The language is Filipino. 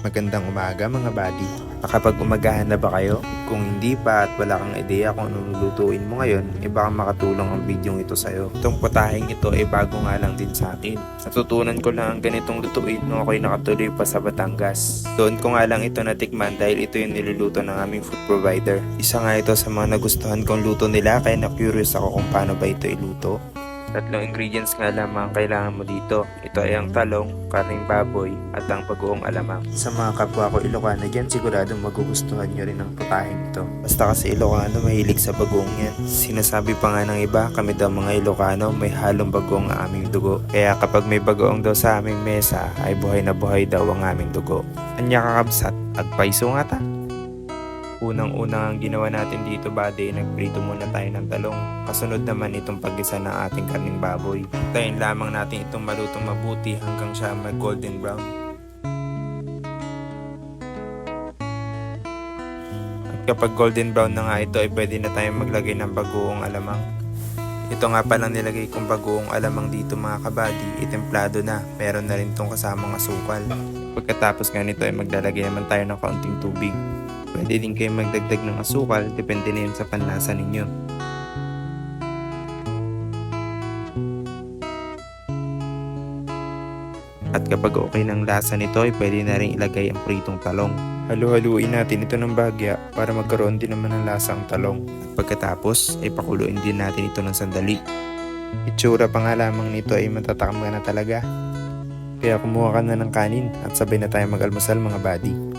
Magandang umaga mga buddy. Nakapag-umagahan na ba kayo? Kung hindi pa at wala kang ideya kung anong lulutuin mo ngayon, eh baka makatulong ang video ito sa'yo. Itong putahing ito ay bago nga lang din sa akin. Natutunan ko lang ang ganitong lutuin nung ako'y nakatuloy pa sa Batangas. Doon ko nga lang ito natikman dahil ito yung niluluto ng aming food provider. Isa nga ito sa mga nagustuhan kong luto nila kaya na-curious ako kung paano ba ito iluto. Tatlong ingredients nga lamang ang kailangan mo dito. Ito ay ang talong, karning baboy, at ang bagoong alamang. Sa mga kapwa ko Ilocano dyan, siguradong magugustuhan nyo rin ang putahing ito. Basta kasi Ilocano mahilig sa bagoong yan. Sinasabi pa nga ng iba, kami daw mga Ilocano may halong bagoong ang aming dugo. Kaya kapag may bagoong daw sa aming mesa, ay buhay na buhay daw ang aming dugo. Anya kakabsat, agpaiso nga ta. Unang-unang ang ginawa natin dito bade, nagprito muna tayo ng talong. Kasunod naman itong paggisa ng ating karning baboy. Tayin lamang natin itong malutong mabuti hanggang siya mag golden brown. At kapag golden brown na nga ito ay pwede na tayong maglagay ng bagoong alamang. Ito nga palang nilagay kong bagoong alamang dito mga kabady, itemplado na, meron na rin itong kasamang asukal. Pagkatapos nga nito ay maglalagay naman tayo ng kaunting tubig. Pwede din kayo magdagdag ng asukal, depende na yun sa panlasa ninyo. At kapag okay ng lasa nito ay pwede na rin ilagay ang pritong talong. Halu-haluin natin ito ng bagya para magkaroon din naman ng lasa ang talong. At pagkatapos ay pakuluin din natin ito ng sandali. Itsura pa nga lamang nito ay matatakam ka na talaga. Kaya kumuha ka na ng kanin at sabay na tayo mag-almusal mga buddy.